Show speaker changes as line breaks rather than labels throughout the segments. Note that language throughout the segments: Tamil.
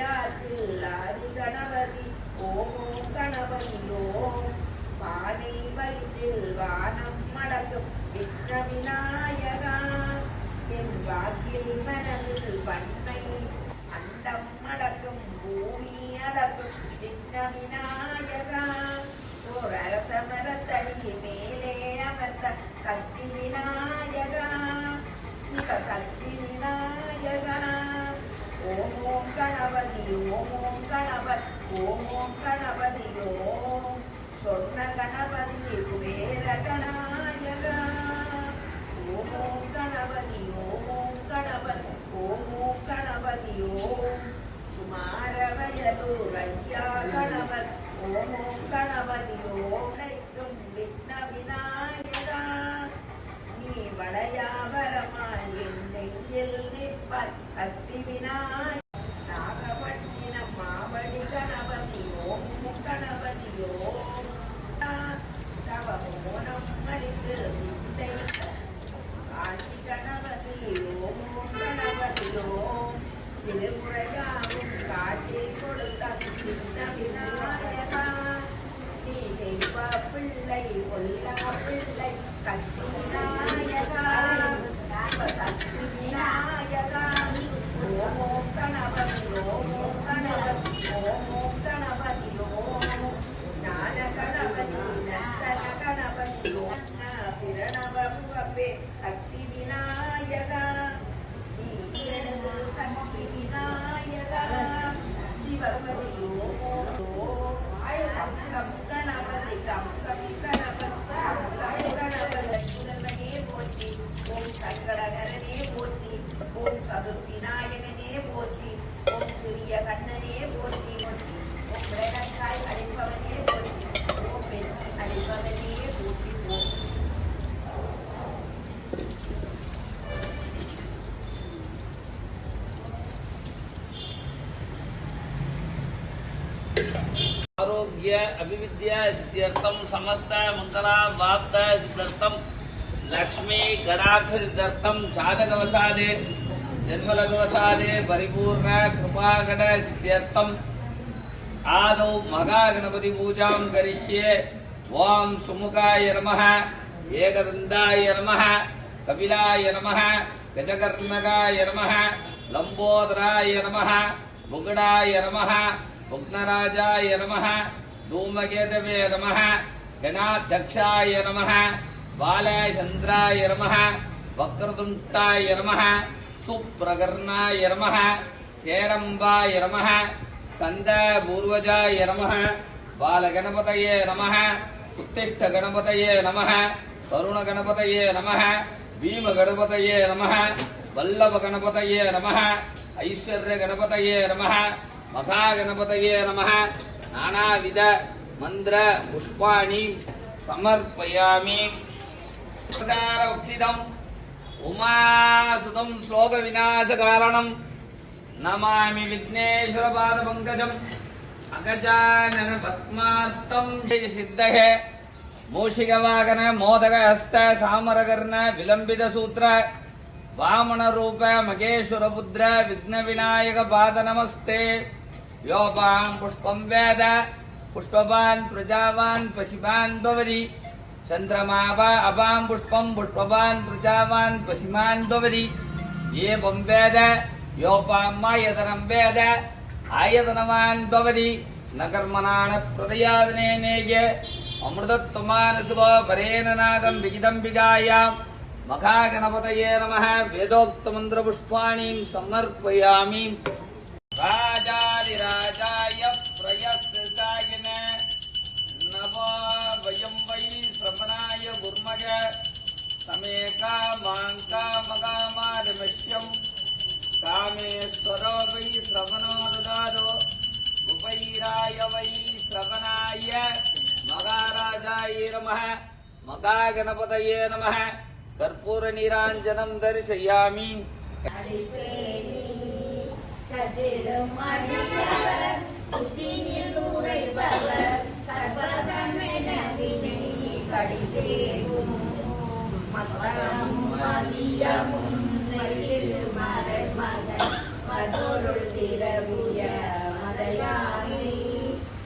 திருவையாற்றில் ஆதி கணபதி ஓம் ஓம் கணபதி ஓம் பானை வயிற்றில் வானம் மடக்கும் விக்ர விநாயகா என் வாக்கில் மனதில் பண்ணை அண்டம் மடக்கும் பூமி அடக்கும் விக்ன விநாயகா ஓம் ஓம் கணபத் ஓம் ஓம் கணபதி ஓம் சொன்ன கணபதி குபேர கணாயகா ஓம் ஓம் கணபதி ஓம் ஓம் கணபத் ஓம் ஓம் கணபதி ஓம் குமார வயலூர் ஐயா கணபத் ஓம் ஓம் கணபதி ஓம் அனைத்தும் விக்ன விநாயகா நீ வளையாபரமாய் என் நெஞ்சில் நிற்பாய் சக்தி விநாயக Salud.
ஆரோக்கிய அபிவித்யா சித்தியர்த்தம் சமஸ்த மங்களா வாப்த சித்தர்த்தம் லக்ஷ்மி கடாகிருத்தர்த்தம் ஜாதகவசாதே ஜென்மலகவசாதே பரிபூர்ண கிருபாகட சித்தியர்த்தம். ஆதௌ மகா கணபதி பூஜாம் கரிஷ்யே ஓம் சுமுகாய நமக ஏகதந்தாய நமக கபிலாய நமக கஜகர்ணகாய நமக லம்போதராய நமக முகுடாய நமக உக்னராஜாய நம தூமகேதவே நம கணாத்தக்ஷாய நம பாலச்சந்திராய நம வக்ரதுண்டாய நம சுப்பிரகர்ணாய நம கேரம்பாய நம ஸ்கந்த பூர்வஜாய நம பாலகணபதையே நம உத்திஷ்ட கணபதையே நம கருண கணபதையே நம பீம நம வல்லப கணபதையே நம ஐஸ்வர்ய கணபதையே நம மகாகணபதையே நம நானாவித மந்திர புஷ்பாணி சமர்ப்பயாமி. உபச்சாரவக்ஷிதம் உமாசுதம் ஸ்லோக விநாசகாரணம் நமாமி விக்னேஸ்வர பாத பங்கஜம். அகஜானன பத்மார்த்தம் சித்தகே. மூஷிகவாகன மோதக ஹஸ்த சாமரகர்ண விலம்பித சூத்திர வாமன ரூப மகேஸ்வர புத்திர விக்ன விநாயக பாத நமஸ்தே. योपां पुष्पं वेद, पुष्पवान् प्रजावान् पशिमान् द्ववति चन्द्रमा वा अपां पुष्पं, पुष्पवान् प्रजावान् पशिमान् द्ववति एवं वेद, योपां मायतनं वेद, आयतनवान् द्ववति न कर्मणाण प्रदयादनेनेज अमृतत्वमानसुको वरेण नागं विजिदम्बिकायां महागणपतये नमः। वेदोक्तमन्त्रपुष्पाणीं समर्पयामि। राजा கதா கணபதயே நம கற்பூர நீராஞ்சனம் தரிசையாமி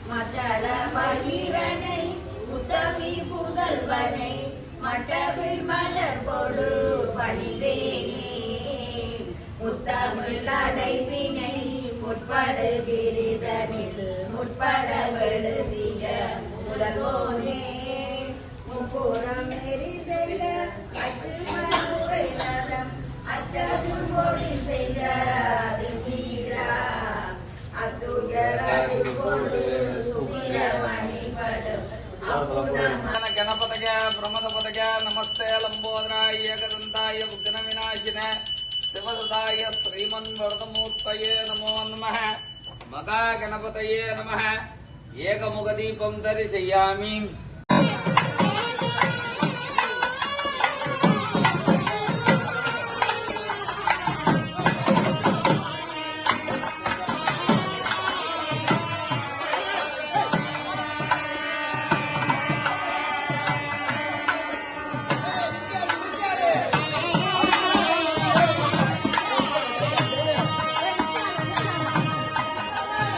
மதல மகிழன புதல்வனை மட்டவில் மலர் கொடு பணிந்தேனே முத்தமிழ் அடைவினை முற்படுகிறதனில் முற்பட எழுதிய முதல்வோனே.
முப்புறம் நெறி
செய்த
அச்சு
மதுரை நலம் அச்சது மொழி செய்த அது வீரா அத்துயரது கொடு சுப்பிரமணி படும் அப்புணம
ಜ್ಞಾನಪದಯ ಪ್ರಮದಪದಯ ನಮಸ್ತೆ ಲಂಬೋದರಾಯ ಏಕದಂತಾಯ ವಿಘ್ನ ವಿನಾಶಿನ ಶಿವಸದಾಯ ಶ್ರೀಮನ್ ವರದಮೂರ್ತಯೇ ನಮೋ ನಮಃ ಮಗಾ ಗಣಪತಯೇ ನಮಃ ಏಕಮುಖ ದೀಪಂ ಧರಿಸಯ್ಯಾಮಿ